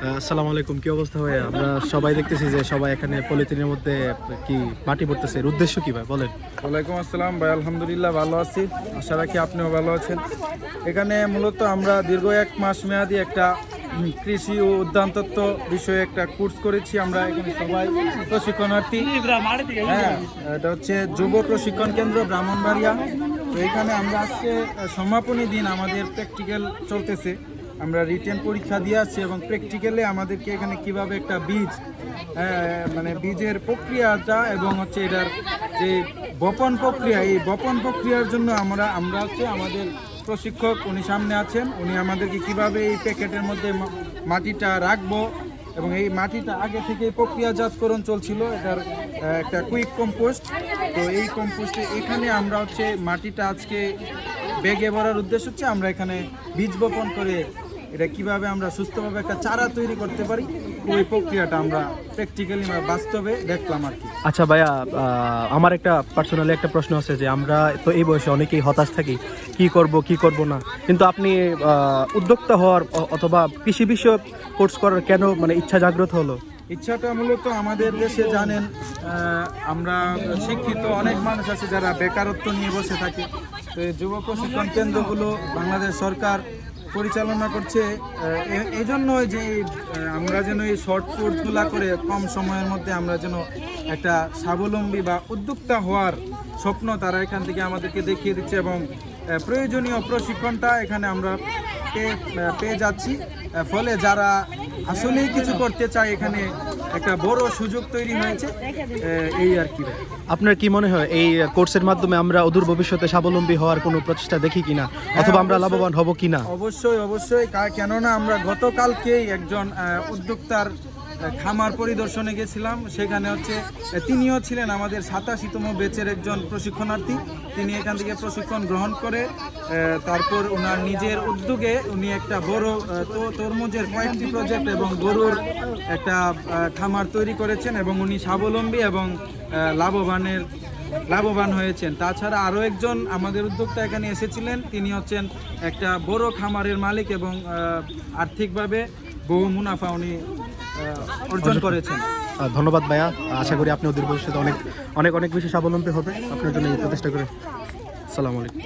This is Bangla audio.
আসসালামু আলাইকুম, কি অবস্থা ভাই আমরা সবাই দেখতেছি যে সবাই এখানে পলিথিনের মধ্যে কি মাটি পড়তেছে। এর উদ্দেশ্য কি ভাই, বলেন। ওয়ালাইকুম আসসালাম ভাই, আলহামদুলিল্লাহ ভালো আছি। আশা রাখি আপনিও ভালো আছেন। এখানে মূলত আমরা দীর্ঘ এক মাস মেয়াদি একটা কৃষি ও উদ্যানতত্ত্ব বিষয়ে একটা কোর্স করেছি। আমরা এখানে সবাই প্রশিক্ষণার্থী। হ্যাঁ এটা হচ্ছে যুব প্রশিক্ষণ কেন্দ্র ব্রাহ্মণবাড়িয়া। তো এখানে আমরা আজকে সমাপনী দিন আমাদের প্র্যাকটিক্যাল চলতেছে। আমরা রিটেন পরীক্ষা দিয়ে আসছি এবং প্র্যাকটিক্যালে আমাদেরকে এখানে কীভাবে একটা বীজ মানে বীজের প্রক্রিয়াটা এবং হচ্ছে এটার যে বপন প্রক্রিয়া, এই বপন প্রক্রিয়ার জন্য আমরা আমরা হচ্ছে আমাদের প্রশিক্ষক উনি সামনে আছেন। উনি আমাদেরকে কীভাবে এই প্যাকেটের মধ্যে মাটিটা রাখব এবং এই মাটিটা আগে থেকে প্রক্রিয়াজাতকরণ চলছিল। এটার একটা কুইক কম্পোস্ট তো এই কম্পোস্টে এখানে আমরা হচ্ছে মাটিটা আজকে ব্যাগে ভরার উদ্দেশ্য হচ্ছে আমরা এখানে বীজ বপন করে এটা কীভাবে আমরা সুস্থভাবে একটা চারা তৈরি করতে পারি ওই প্রক্রিয়াটা আমরা প্র্যাকটিক্যালি বাস্তবে দেখলাম আর কি। আচ্ছা ভাইয়া আমার একটা পার্সোনালি একটা প্রশ্ন আছে যে আমরা তো এই বয়সে অনেকেই হতাশ থাকি কি করব কি করব না? কিন্তু আপনি উদ্যোক্তা হওয়ার অথবা কৃষি বিষয়ক কোর্স করার কেন মানে ইচ্ছা জাগ্রত হলো? ইচ্ছাটা মূলত আমাদের দেশে জানেন আমরা শিক্ষিত অনেক মানুষ আছে যারা বেকারত্ব নিয়ে বসে থাকে। তো যুব প্রশিক্ষণ কেন্দ্রগুলো বাংলাদেশ সরকার পরিচালনা করছে এই জন্য যে আমরা যেন এই শর্ট কোর্সগুলা করে কম সময়ের মধ্যে আমরা যেন একটা স্বাবলম্বী বা উদ্যোক্তা হওয়ার স্বপ্ন তারা এখান থেকে আমাদেরকে দেখিয়ে দিচ্ছে এবং প্রয়োজনীয় প্রশিক্ষণটা এখানে আমরা পেয়ে যাচ্ছি। ফলে যারা আসলেই কিছু করতে চায় এখানে একটা বড় সুযোগ তৈরি হয়েছে এই আর কি। আপনার কি মনে হয় এই কোর্সের মাধ্যমে আমরা অদূর ভবিষ্যতে স্বাবলম্বী হওয়ার কোনো প্রচেষ্টা দেখি কিনা? অথবা আমরা লাভবান হব কিনা? অবশ্যই অবশ্যই। কেননা আমরা গতকালকেই একজন উদ্যোক্তার খামার পরিদর্শনে গেছিলাম। সেখানে হচ্ছে তিনিও ছিলেন আমাদের সাতাশিতম বেচের একজন প্রশিক্ষণার্থী। তিনি এখান থেকে প্রশিক্ষণ গ্রহণ করে তারপর ওনার নিজের উদ্যোগে উনি একটা বড় তরমুজের কয়েকটি প্রজেক্ট এবং গরুর একটা খামার তৈরি করেছেন এবং উনি স্বাবলম্বী এবং লাভবানের লাভবান হয়েছেন। তাছাড়া আরও একজন আমাদের উদ্যোক্তা এখানে এসেছিলেন। তিনি হচ্ছেন একটা বড় খামারের মালিক এবং আর্থিকভাবে বহু মুনাফা উনি অর্জন করেছেন। ধন্যবাদ ভাইয়া। আশা করি আপনি অদূর ভবিষ্যতে অনেক অনেক অনেক বেশি স্বাবলম্বী হবে। আপনার জন্য এই প্রচেষ্টা করে সালাম আলাইকুম।